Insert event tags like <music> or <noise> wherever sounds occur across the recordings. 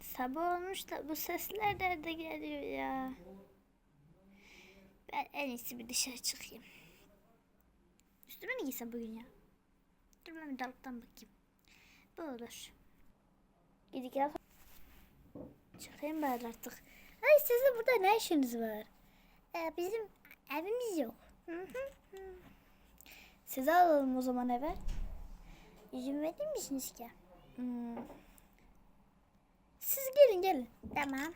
Sabah olmuş da bu sesler nerede geliyor ya? Ben en iyisi bir dışarı çıkayım. Üstüme ne giysem bugün ya? Dur ben bir dalgdan bakayım. Bu olur. Gidip gel. Çıkayım bari artık. Ay sizin burada ne işiniz var? Ee, bizim evimiz yok. Sizi alalım o zaman eve. İzin verir misiniz ki? Hmm. Siz gelin gelin. Tamam.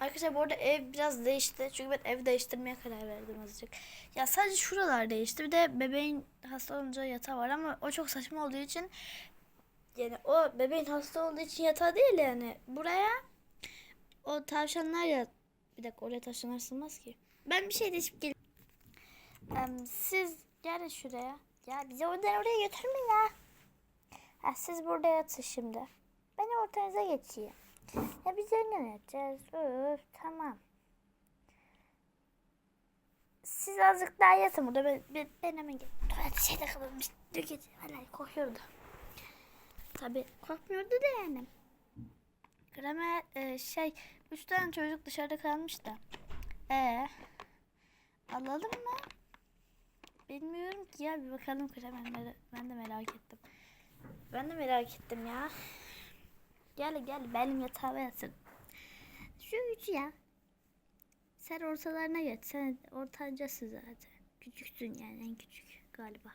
Arkadaşlar bu arada ev biraz değişti. Çünkü ben ev değiştirmeye karar verdim azıcık. Ya sadece şuralar değişti. Bir de bebeğin hasta olunca yatağı var ama o çok saçma olduğu için yani o bebeğin hasta olduğu için yatağı değil yani. Buraya o tavşanlar ya bir dakika oraya tavşanlar sığmaz ki. Ben bir şey değişip geleyim. Em, siz gelin şuraya. Ya bizi oradan oraya götürme ya. Ha, siz burada yatın şimdi. Ben ortanıza geçeyim. Ya biz önden yatacağız. Öf, tamam. Siz azıcık daha yatın burada. Ben, ben, ben hemen gel. Tuvalet şeyde kalmış. Dur git. Vallahi korkuyordu. Tabii korkmuyordu da yani. Kreme e, şey üç tane çocuk dışarıda kalmış da. E alalım mı? Bilmiyorum ki ya bir bakalım kreme. Ben de merak ettim. Ben de merak ettim ya. Gel gel benim yatağıma yatın. Şu üç ya. Sen ortalarına geç. Sen ortancasın zaten. Küçüksün yani en küçük galiba.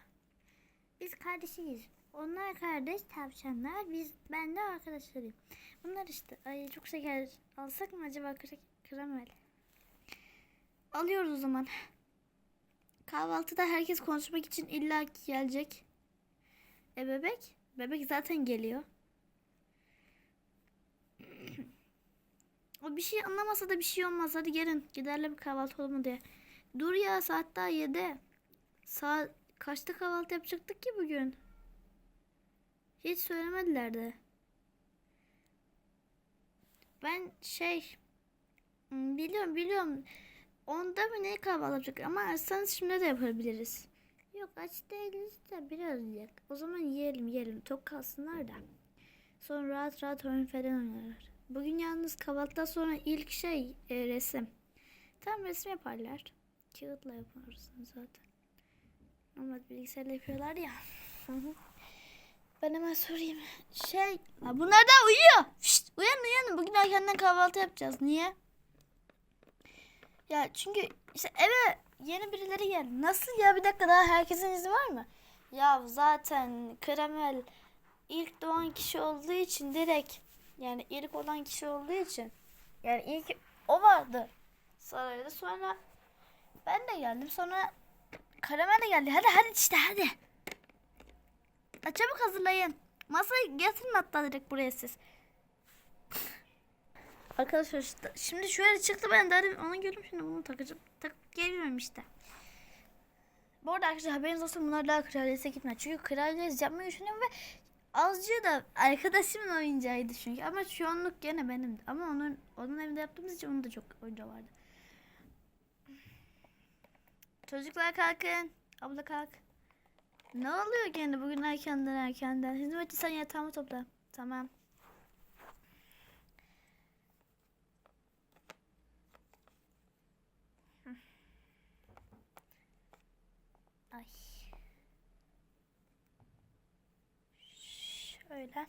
Biz kardeşiyiz. Onlar kardeş tavşanlar. Biz ben de arkadaşlarıyım. Bunlar işte. Ay çok şeker. Alsak mı acaba kre- kremel? Alıyoruz o zaman. Kahvaltıda herkes konuşmak için illa gelecek. E bebek? Bebek zaten geliyor. O bir şey anlamasa da bir şey olmaz. Hadi gelin giderle bir kahvaltı olur mu diye. Dur ya saat daha 7. Saat kaçta kahvaltı yapacaktık ki bugün? Hiç söylemediler de. Ben şey hmm, biliyorum biliyorum. Onda mı ne kahvaltı yapacak ama ararsanız şimdi de yapabiliriz. Yok aç değiliz de biraz yiyecek. O zaman yiyelim yiyelim. Tok kalsınlar da. Sonra rahat rahat oyun falan oynarlar. Bugün yalnız kahvaltıdan sonra ilk şey e, resim. Tam resim yaparlar. Kağıtla yaparsın zaten. Ama bilgisayarla yapıyorlar ya. <laughs> ben hemen sorayım. Şey, ha bunlar da uyuyor. Şşt, uyanın uyanın. Bugün erkenden kahvaltı yapacağız. Niye? Ya çünkü işte eve yeni birileri geldi. Nasıl ya? Bir dakika daha herkesin izni var mı? Ya zaten Kremel ilk doğan kişi olduğu için direkt yani ilk olan kişi olduğu için yani ilk o vardı sarayda. Sonra ben de geldim. Sonra Karamel de geldi. Hadi hadi işte hadi. Ha, çabuk hazırlayın. Masayı getirin hatta direkt buraya siz Arkadaşlar işte, şimdi şöyle çıktı ben de hadi onu gördüm şimdi bunu takacağım takıp geliyorum işte bu arada arkadaşlar haberiniz olsun bunlar daha kraliyete gitmez. Çünkü kraliyet yapmayı düşünüyorum ve azıcığı da arkadaşımın oyuncağıydı çünkü. Ama çoğunluk gene benimdi. Ama onun onun evinde yaptığımız için onun da çok oyuncağı vardı. Çocuklar kalkın. Abla kalk. Ne oluyor gene bugün erkenden erkenden? Hizmetçi sen yatağımı topla. Tamam. Ay. Şöyle.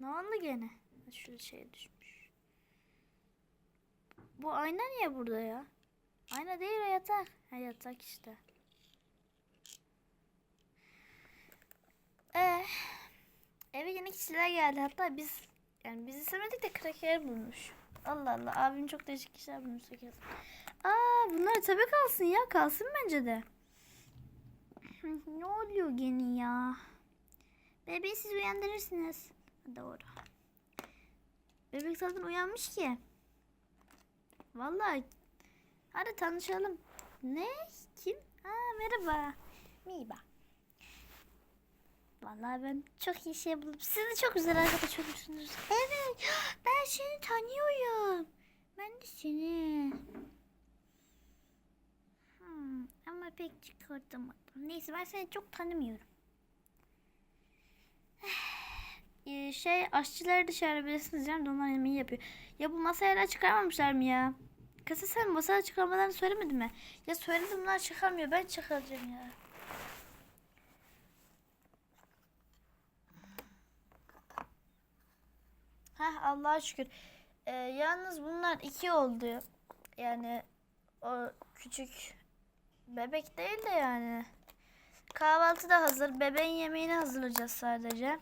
Ne oldu gene? Şurada şey düşmüş. Bu ayna niye burada ya? Ayna değil o yatak. Ha yatak işte. Ee, eve yeni kişiler geldi. Hatta biz yani biz istemedik de kraker bulmuş. Allah Allah abim çok değişik işler bulmuş. Aa bunlar tabii kalsın ya. Kalsın bence de. ne oluyor gene ya? Bebeği siz uyandırırsınız. Doğru. Bebek zaten uyanmış ki. Vallahi. Hadi tanışalım. Ne? Kim? Ha merhaba. Merhaba. Vallahi ben çok iyi şey buldum. Siz de çok güzel arkadaş olmuşsunuz. Evet. Ben seni tanıyorum. Ben de seni. Pek çıkartamadım. Neyse ben seni çok tanımıyorum. <sighs> Ee, şey aşçıları dışarı bilirsiniz canım onlar yemeği yapıyor. Ya bu masaya da çıkarmamışlar mı ya? Kızı sen masaya çıkarmalarını söylemedin mi? Ya söyledim bunlar çıkarmıyor ben çıkaracağım ya. Heh Allah'a şükür. Ee, yalnız bunlar iki oldu. Yani o küçük bebek değil de yani. Kahvaltı da hazır. Bebeğin yemeğini hazırlayacağız sadece.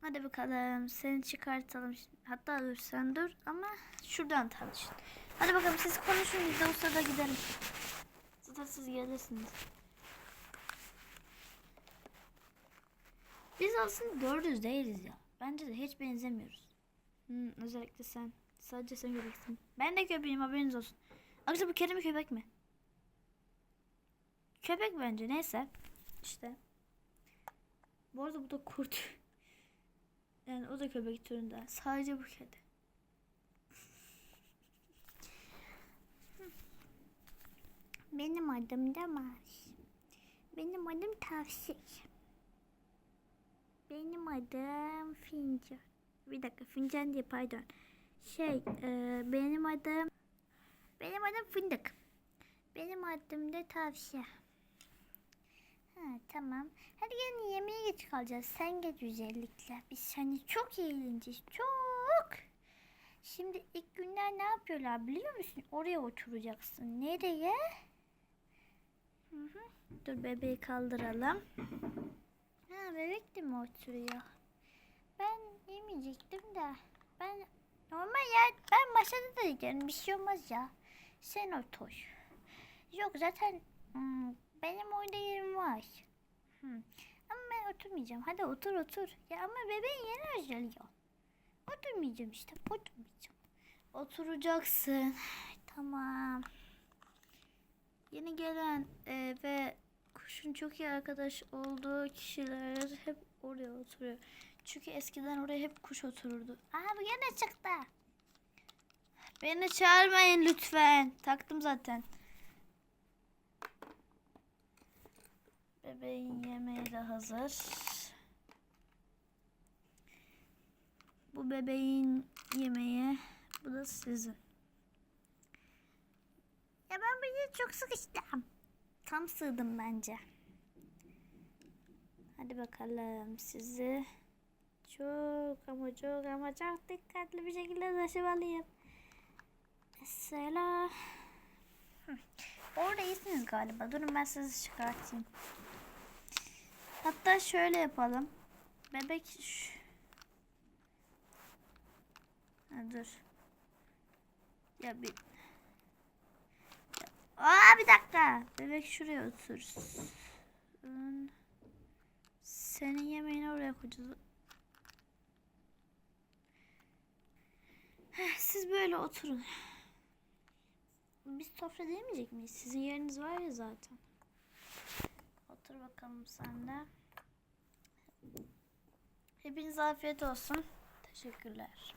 Hadi bakalım seni çıkartalım. Hatta dur sen dur ama şuradan tanışın. Hadi bakalım siz konuşun biz de o sırada gidelim. Zaten siz gelirsiniz. Biz aslında dördüz değiliz ya. Bence de hiç benzemiyoruz. Hmm, özellikle sen. Sadece sen köpeksin. Ben de köpeğim haberiniz olsun. Ayrıca bu kedi mi köpek mi? Köpek bence neyse. İşte. Bu arada bu da kurt. <laughs> Yani o da köpek türünden. Sadece bu kedi. <laughs> Benim adım da. Benim adım Tavşik. Benim adım Fincan. Bir dakika Fincan diye pardon. Şey e, benim adım benim adım Fındık. Benim adım da Tavşan. Ha tamam. Hadi gelin yemeğe geç kalacağız. Sen geç özellikle. Biz seni çok eğleneceğiz. Çok. Şimdi ilk günler ne yapıyorlar biliyor musun? Oraya oturacaksın. Nereye? Hı hı. Dur bebeği kaldıralım. Ha bebek de mi oturuyor? Ben yemeyecektim de. Ben normal ya ben masada da yiyeceğim. Bir şey olmaz ya. Sen otur. Yok zaten hmm, benim orada yerim var. Hmm. Ama ben oturmayacağım. Hadi otur otur. Ya ama bebeğin yeni özeliyor. Oturmayacağım işte. Oturmayacağım. Oturacaksın. Tamam. Yeni gelen e, ve kuşun çok iyi arkadaş olduğu kişiler hep oraya oturuyor. Çünkü eskiden oraya hep kuş otururdu. Aa bu gene çıktı. Beni çağırmayın lütfen. Taktım zaten. Bebeğin yemeği de hazır. Bu bebeğin yemeği. Bu da sizin. Ya ben buraya çok sıkıştım. Tam sığdım bence. Hadi bakalım sizi çok ama çok ama çok dikkatli bir şekilde taşımalıyım. Mesela orada iyisiniz galiba. Durun ben sizi çıkartayım. Hatta şöyle yapalım. Bebek şu... Ha, dur. Ya bir... Ya- Aa bir dakika. Bebek şuraya otursun. Senin yemeğini oraya koyacağız. Siz böyle oturun. Biz sofrada yemeyecek miyiz? Sizin yeriniz var ya zaten. Otur bakalım sen de. Hepinize afiyet olsun. Teşekkürler.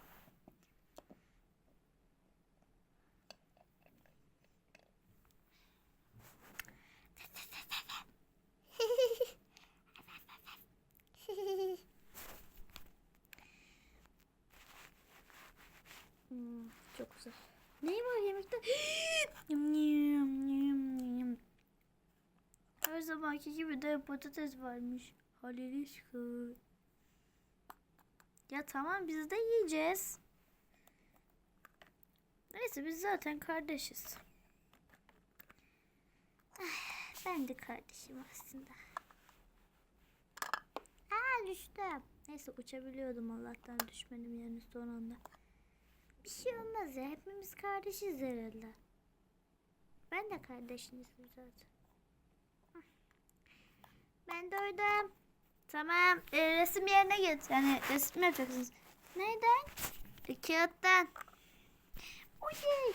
<laughs> Hmm, çok güzel. Ne var yemekte? <gasps> Her zamanki gibi de patates varmış. Halil aşkı. Ya tamam biz de yiyeceğiz. Neyse biz zaten kardeşiz. Ah, Ben de kardeşim aslında. Aa düştüm. Neyse uçabiliyordum Allah'tan düşmedim yani son anda. Bir şey olmaz ya. Hepimiz kardeşiz herhalde. Ben de kardeşinizim zaten. Ben doydum. Tamam. E, resim yerine git. Yani resim yapacaksınız. Neyden? E, kağıttan. Oley.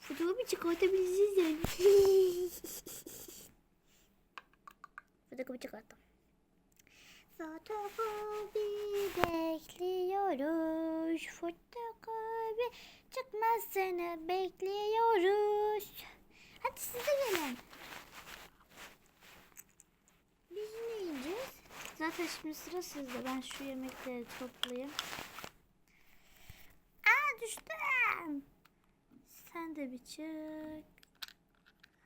Fotoğrafı çıkartabileceğiz yani. <laughs> Fotoğrafı çıkarttım. Fotokopi bekliyoruz. Fotokopi çıkmasını bekliyoruz. Hadi siz de gelin. Neyse şimdi sıra sizde. Ben şu yemekleri toplayayım. Aa düştüm. Sen de bir çık.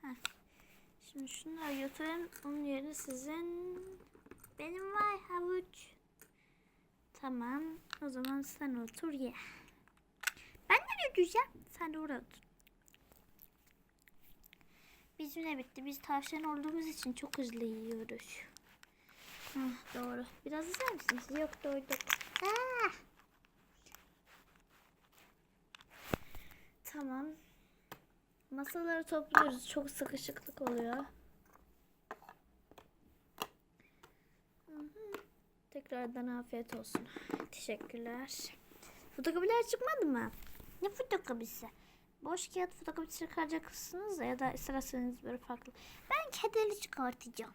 Heh. Şimdi şunları götürün. Onun yerine sizin. Benim var havuç. Tamam. O zaman sen otur ye. Ben de götüreceğim. Sen de oraya otur. Bizim de bitti. Biz tavşan olduğumuz için çok hızlı yiyoruz. Doğru. Biraz ister misiniz? Yok doyduk. Ah! Tamam. Masaları topluyoruz. Çok sıkışıklık oluyor. Tekrardan afiyet olsun. Teşekkürler. Fotokopiler çıkmadı mı? Ne fotokopisi? Boş kağıt fotokopisi çıkaracaksınız ya da isterseniz böyle farklı. Ben kedili çıkartacağım.